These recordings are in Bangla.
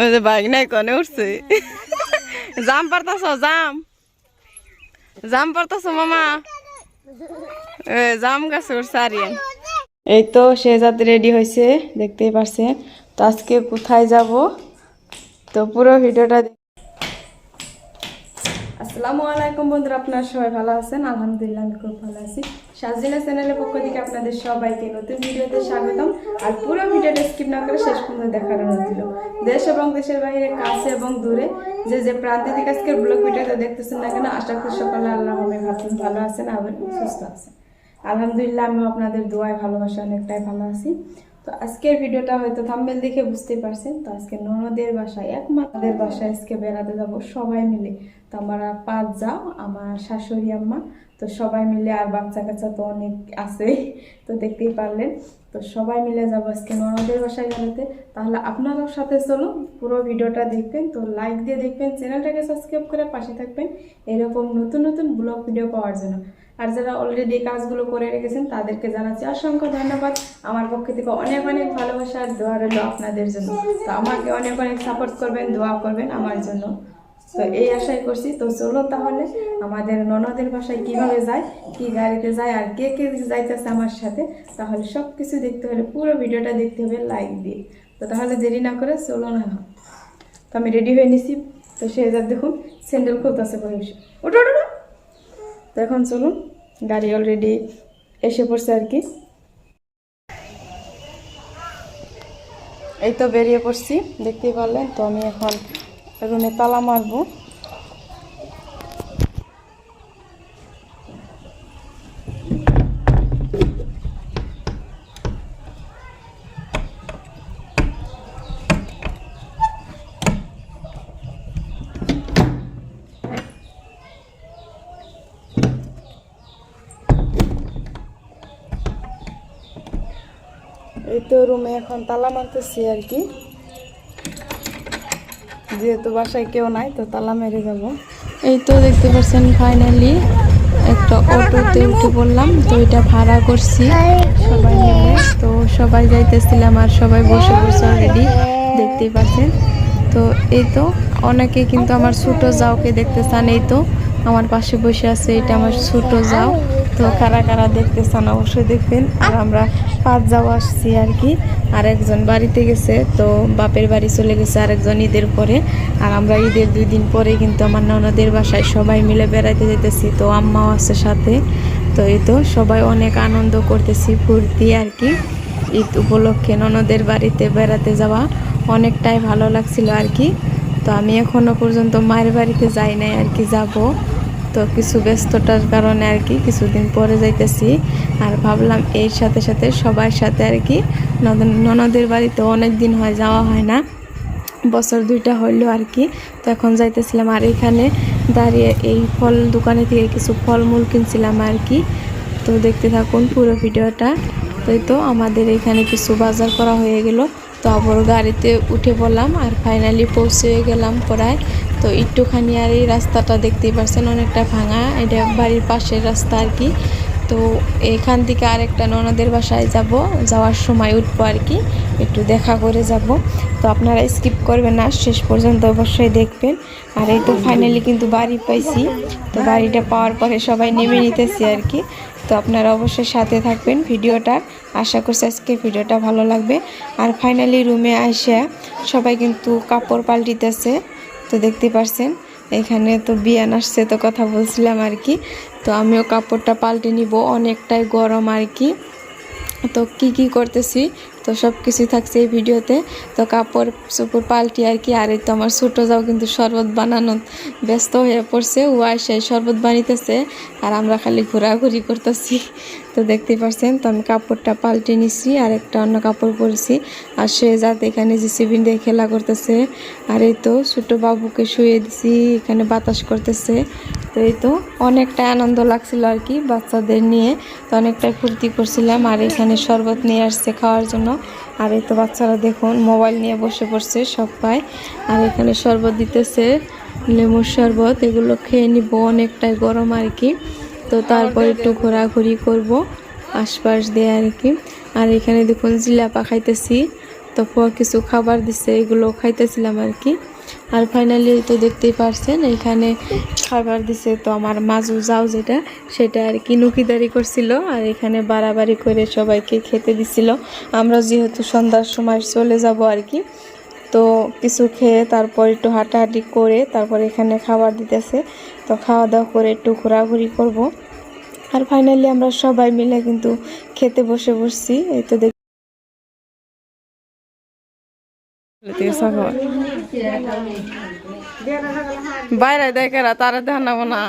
ওই যে বাইক নাই কনে উঠছে। জাম পারতাছ, জাম। জাম পারতাস মামা। জাম গাছে উঠছে আরিয়ান। এই তো সে যাতে রেডি হয়েছে দেখতেই পারছে তো আজকে কোথায় যাব? তো পুরো ভিডিওটা আসসালামু আলাইকুম বন্ধুরা, আপনারা সবাই ভালো আছেন? আলহামদুলিল্লাহ, আমি খুব ভালো আছি। সাজিনা চ্যানেলের পক্ষ থেকে আপনাদের সবাইকে নতুন ভিডিওতে স্বাগতম। আর পুরো ভিডিওটা স্কিপ না করে শেষ পর্যন্ত দেখার অনুরোধ দিল দেশ এবং দেশের বাইরে, কাছে এবং দূরে, যে যে প্রান্তে থেকে আজকের ব্লগ ভিডিওটা দেখতেছেন না কেন, আশা করি সকালে আল্লাহ হবে ভাবছেন, ভালো আছেন আবার সুস্থ আছেন। আলহামদুলিল্লাহ, আমিও আপনাদের দোয়ায় ভালোবাসা অনেকটাই ভালো আছি। তো আজকের ভিডিওটা হয়তো থাম্বেল দেখে বুঝতেই পারছেন। তো আজকে ননদের বাসায় একমাত্রদের বাসায় আজকে বেড়াতে যাব সবাই মিলে। তো আমরা পাঁচ যাও আমার শাশুড়ি, আম্মা, তো সবাই মিলে আর বাচ্চা কাচ্চা তো অনেক আছে, তো দেখতেই পারলেন। তো সবাই মিলে যাব আজকে ননদের বাসায় বেড়াতে। তাহলে আপনারাও সাথে চলুন, পুরো ভিডিওটা দেখবেন। তো লাইক দিয়ে দেখবেন, চ্যানেলটাকে সাবস্ক্রাইব করে পাশে থাকবেন। এরকম নতুন নতুন ব্লগ ভিডিও পাওয়ার জন্য। আর যারা অলরেডি কাজগুলো করে রেখেছেন তাদেরকে জানাচ্ছি অসংখ্য ধন্যবাদ। আমার পক্ষ থেকে অনেক অনেক ভালোবাসা আর দোয়া রইল আপনাদের জন্য। তো আমাকে অনেক অনেক সাপোর্ট করবেন, দোয়া করবেন আমার জন্য। তো এই আশাই করছি। তো চলো তাহলে আমাদের ননদের বাসায় কীভাবে যায়, কি গাড়িতে যায় আর কে কে যাইতেছে আমার সাথে, তাহলে সব কিছু দেখতে হলে পুরো ভিডিওটা দেখতে হবে লাইক দিয়ে। তো তাহলে দেরি না করে চলো না। তো আমি রেডি হয়ে নিছি। তো সে যা দেখুন স্যান্ডেল খুলতেছে ওটো ওটো। তো এখন চলুন, গাড়ি অলরেডি এসে পড়ছে আর কি। এই তো বেরিয়ে পড়ছি, দেখতেই পারলেন? তো আমি এখন রুমে তালা মারবো। এই তো রুমে এখন তালা মারতেছি আর কি। যেহেতু বাসায় কেউ নাই, তো তালা মেরে যাব। এই তো দেখতে পাচ্ছেন ফাইনালি একটা অটোতে উঠে পড়লাম, তো এটা ভাড়া করছি সবাই মিলে। তো সবাই যাইতেছিলাম আর সবাই বসে বসে অলরেডি দেখতেই পাচ্ছেন। তো এই তো, অনেকে কিন্তু আমার ছোট যাওকে দেখতে চান এই তো। আমার পাশে বসে আছে, এটা আমার ছোট যাও তো কারা কারা দেখতে চান অবশ্যই দেখবেন। আর আমরা পাঁচ যাও আসছি আর কি। আর একজন বাড়িতে গেছে, তো বাপের বাড়ি চলে গেছে আরেকজন ঈদের পরে। আর আমরা ঈদের দুই দিন পরে কিন্তু আমার ননদের বাসায় সবাই মিলে বেড়াইতে যেতেছি তো আম্মাও আছে সাথে। তো এই তো সবাই অনেক আনন্দ করতেছি ফুর্তি আর কি। ঈদ উপলক্ষে ননদের বাড়িতে বেড়াতে যাওয়া অনেকটাই ভালো লাগছিল আর কি। তো আমি এখনও পর্যন্ত মায়ের বাড়িতে যাই নাই আর কি যাব। তো কিছু ব্যস্ততার কারণে আর কি কিছুদিন পরে যাইতেছি। আর ভাবলাম এর সাথে সাথে সবার সাথে আর কি ননদ- ননদের বাড়িতে অনেক দিন হয় যাওয়া হয় না। বছর দুইটা হইল আর কি। তো এখন যাইতেছিলাম আর এখানে দাঁড়িয়ে এই ফল দোকানে থেকে কিছু ফলমূল কিনছিলাম আর কি। তো দেখতে থাকুন পুরো ভিডিওটা। তো এই তো আমাদের এখানে কিছু বাজার করা হয়ে গেল। তো আবার গাড়িতে উঠে পড়লাম আর ফাইনালি পৌঁছে গেলাম পড়ায় তো একটুখানি আর এই রাস্তাটা দেখতেই পারছেন, অনেকটা ভাঙা। এটা বাড়ির পাশের রাস্তা আর কি। তো এখান থেকে আরেকটা ননদের বাসায় যাব। যাওয়ার সময় উঠবো আর কি, একটু দেখা করে যাব। তো আপনারা স্কিপ করবেন না, শেষ পর্যন্ত অবশ্যই দেখবেন। আর এই তো ফাইনালি কিন্তু বাড়ি পাইছি। তো বাড়িটা পাওয়ার পরে সবাই নেমে নিতেছি আর কি। তো আপনারা অবশ্যই সাথে থাকবেন ভিডিওটা। আশা করছি আজকে ভিডিওটা ভালো লাগবে। আর ফাইনালি রুমে আইসা সবাই কিন্তু কাপড় পাল্টিতেছে, তো দেখতে পারছেন। এখানে তো বিয়ান আসছে তো কথা বলছিলাম আর কি। তো আমিও কাপড়টা পাল্টে নিব, অনেকটাই গরম আর কি। তো কি কি করতেছি? তো সব কিছুই থাকছে এই ভিডিওতে। তো কাপড় চোপড় পাল্টি আর কি, আর এই তো আমার ছোটো যাও কিন্তু শরবত বানানো ব্যস্ত হয়ে পড়ছে, ও আসে শরবত বানিতেছে, আর আমরা খালি ঘোরাঘুরি করতেছি। তো দেখতেই পারছেন, তো আমি কাপড়টা পাল্টে নিছি, আর একটা অন্য কাপড় পরেছি। আর সে যাতে এখানে যে সিবিন দিয়ে খেলা করতেছে, আর এই তো ছোটো বাবুকে শুয়ে দিছি, এখানে বাতাস করতেছে। তো এই তো অনেকটা আনন্দ লাগছিল আর কি বাচ্চাদের নিয়ে। তো অনেকটাই ফুর্তি করছিলাম, আর এখানে শরবত নিয়ে আসছে খাওয়ার জন্য। আর এই তো বাচ্চারা দেখুন, মোবাইল নিয়ে বসে পড়ছে সবাই। আর এখানে শরবত দিতেছে, লেবুর শরবত, এগুলো খেয়ে নিব অনেকটাই গরম আর কি। তো তারপর একটু ঘোরাঘুরি করব, আশপাশ দিয়ে আর কি। আর এখানে দেখুন জিলাপা খাইতেছি তো কিছু খাবার দিছে, এগুলো খাইতেছিলাম আর কি। আর ফাইনালি তো দেখতেই পারছেন, এখানে খাবার দিছে তো আমার মাজু যাও যেটা, সেটা আর কি নুকিদারি করছিল, আর এখানে বাড়াবাড়ি করে সবাইকে খেতে দিছিল। আমরা যেহেতু সন্ধ্যার সময় চলে যাব আর কি তো কিছু খেয়ে তারপর একটু হাঁটাহাঁটি করে তারপর এখানে খাবার দিতেছে। তো খাওয়া দাওয়া করে একটু ঘোরাঘুরি করব। আর ফাইনালি আমরা সবাই মিলে কিন্তু খেতে বসে বসছি। এই তো দেখ বাইরে দেখেরা তারা দেখানো না।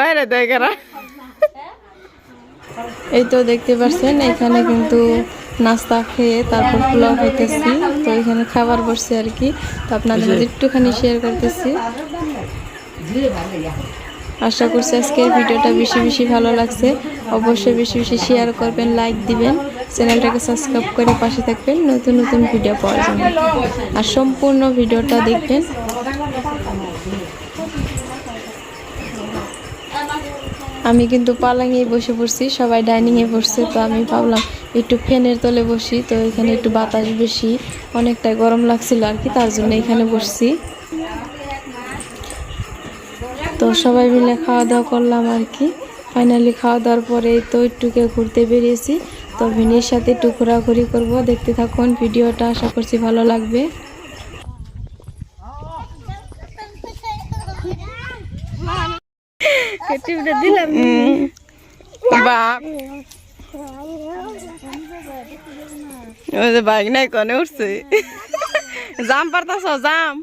বাইরে দেখেরা এই তো দেখতে পাচ্ছেন এখানে কিন্তু নাস্তা খেয়ে তারপর পোলাও খাইতেছি। তো এখানে খাবার বসছে আর কি। তো আপনাদের মাঝে একটুখানি শেয়ার করতেছি। আশা করছি আজকের ভিডিওটা বেশি বেশি ভালো লাগছে। অবশ্যই বেশি বেশি শেয়ার করবেন লাইক দিবেন। চ্যানেলটাকে সাবস্ক্রাইব করে পাশে থাকবেন। নতুন নতুন ভিডিও পাওয়ার জন্য। আর সম্পূর্ণ ভিডিওটা দেখবেন। আমি কিন্তু পালাঙে বসে পড়ছি, সবাই ডাইনিংয়ে বসছে, তো আমি ভাবলাম একটু ফ্যানের তলে বসি, তো এখানে একটু বাতাস বেশি অনেকটাই গরম লাগছিল আর কি, তার জন্য এখানে বসছি। তো সবাই মিলে খাওয়া দাওয়া করলাম আর কি। ফাইনালি খাওয়া দাওয়ার পরে তো একটুকে ঘুরতে বেরিয়েছি, তো ভিনির সাথে একটু ঘোরাঘুরি করব, দেখতে থাকুন, ভিডিওটা আশা করছি ভালো লাগবে। দিলাম। বাপ ওই যে বাইক নাই কনে উঠছে। জাম পারতাছ জাম?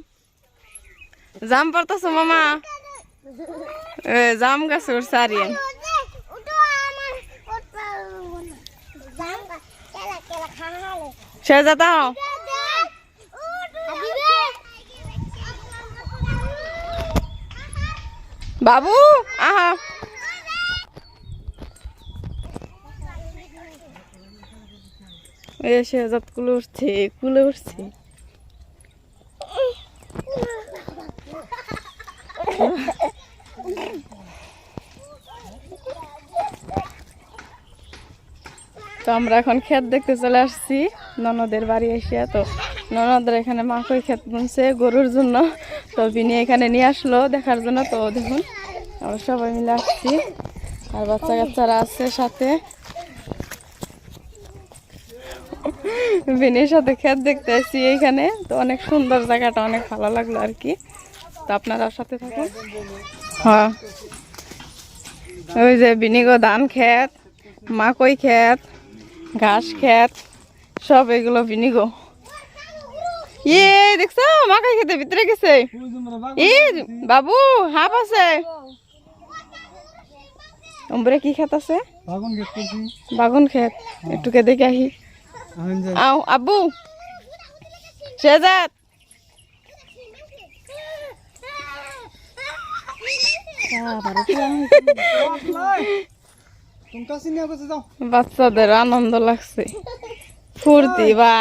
জাম পারতাছ মামা? এ জাম গাছ উঠছে আরিয়ান। সে যাতা বাবু আহা। এসে শেহজাদ কুলে উঠছে কুলে উঠছে। আমরা এখন ক্ষেত দেখতে চলে আসছি। ননদের বাড়ি এসে তো ননদের এখানে মাকই ক্ষেত বুনছে গরুর জন্য। তো বিনি এখানে নিয়ে আসলো দেখার জন্য। তো দেখুন, আমরা সবাই মিলে আসছি। আর বাচ্চা কাচ্চারা আছে সাথে। বিনির সাথে ক্ষেত দেখতে আসছি এইখানে। তো অনেক সুন্দর জায়গাটা, অনেক ভালো লাগল আর কি। তো আপনারা সাথে থাকুন। হ্যাঁ। ওই যে বিনিগো ধান ক্ষেত মাকই ক্ষেত। ঘাস খেত সব এগুলো বিনিগো ইয়ে দেখছ মাকাই খেতে ভিতরে গেছে ই বাবু হাফ আছে উমরে কি খেত আছে বাগুন খেত একটুকে দেখে আহি আও আব্বু বসে যাও বাচ্চাদের আনন্দ লাগছে। ফুর্তি বা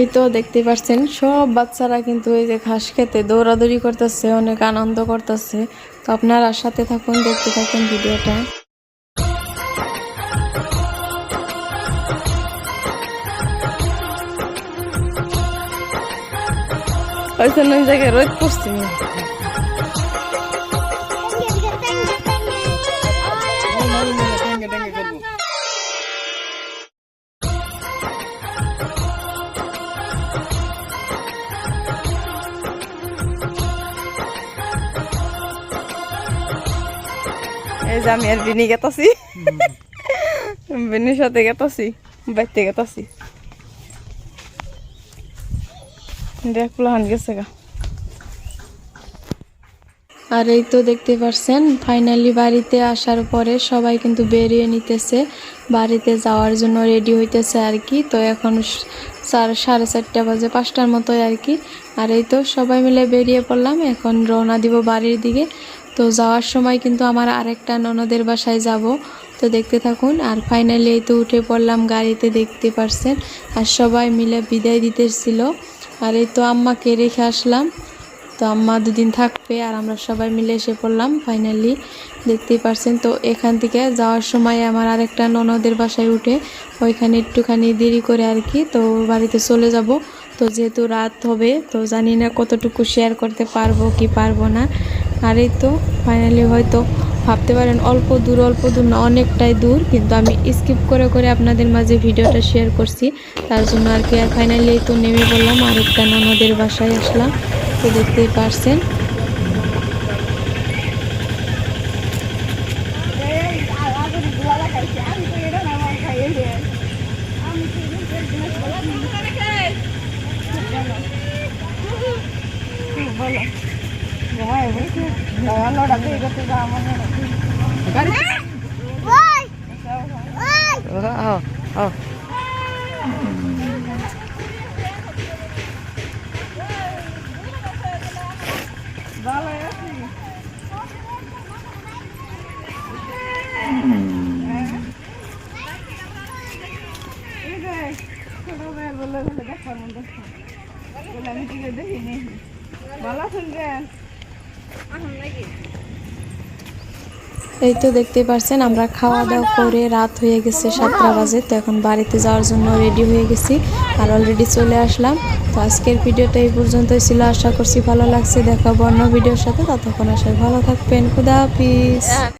এই তো দেখতে পাচ্ছেন সব বাচ্চারা কিন্তু এই যে ঘাস খেতে দৌড়াদৌড়ি করতেছে অনেক আনন্দ করতেছে। তো আপনারা সাথে থাকুন দেখতে থাকুন ভিডিওটা। ওই জন্য ওই জায়গায় রোদ পড়ছি এই যে আমি আর বিনি বিনির সাথে দেখ গেছে গা। আর এই তো দেখতে পাচ্ছেন ফাইনালি বাড়িতে আসার পরে সবাই কিন্তু বেরিয়ে নিতেছে। বাড়িতে যাওয়ার জন্য রেডি হইতেছে আর কি। তো এখন চার সাড়ে চারটা বাজে, পাঁচটার মতোই আর কি। আর এই তো সবাই মিলে বেরিয়ে পড়লাম, এখন রওনা দিব বাড়ির দিকে। তো যাওয়ার সময় কিন্তু আমার আরেকটা ননদের বাসায় যাব। তো দেখতে থাকুন, আর ফাইনালি এই তো উঠে পড়লাম গাড়িতে, দেখতে পারছেন? আর সবাই মিলে বিদায় দিতেছিল। আর এই তো আম্মাকে রেখে আসলাম। তো আম্মা দুদিন থাকবে, আর আমরা সবাই মিলে এসে পড়লাম ফাইনালি দেখতেই পারছেন? তো এখান থেকে যাওয়ার সময় আমার আরেকটা ননদের বাসায় উঠে ওইখানে একটুখানি দেরি করে আর কি, তো বাড়িতে চলে যাব। তো যেহেতু রাত হবে, তো জানি না কতটুকু শেয়ার করতে পারব কি পারব না। আর এই তো। ফাইনালি হয়তো ভাবতে পারেন, অল্প দূর অল্প দূর না, অনেকটাই দূর। কিন্তু আমি স্কিপ করে করে আপনাদের মাঝে ভিডিওটা শেয়ার করছি। তার জন্য আর কি, আর ফাইনালি তো নেমে বললাম আরেকটা ননদের বাসায় আসলাম। তো দেখতেই পারছেন। Oh, oh. বলে বলে দেখার মধ্যে আমি ঠিক দেখিনি বলা শুনবেন এই তো দেখতে পারছেন, আমরা খাওয়া দাওয়া করে রাত হয়ে গেছে সাতটা বাজে, তো এখন বাড়িতে যাওয়ার জন্য রেডি হয়ে গেছি আর অলরেডি চলে আসলাম। তো আজকের ভিডিওটা এই পর্যন্তই ছিল, আশা করছি ভালো লাগছে, দেখাবো অন্য ভিডিওর সাথে, ততক্ষণ আসলে ভালো থাকবেন, খুদা হাফিজ।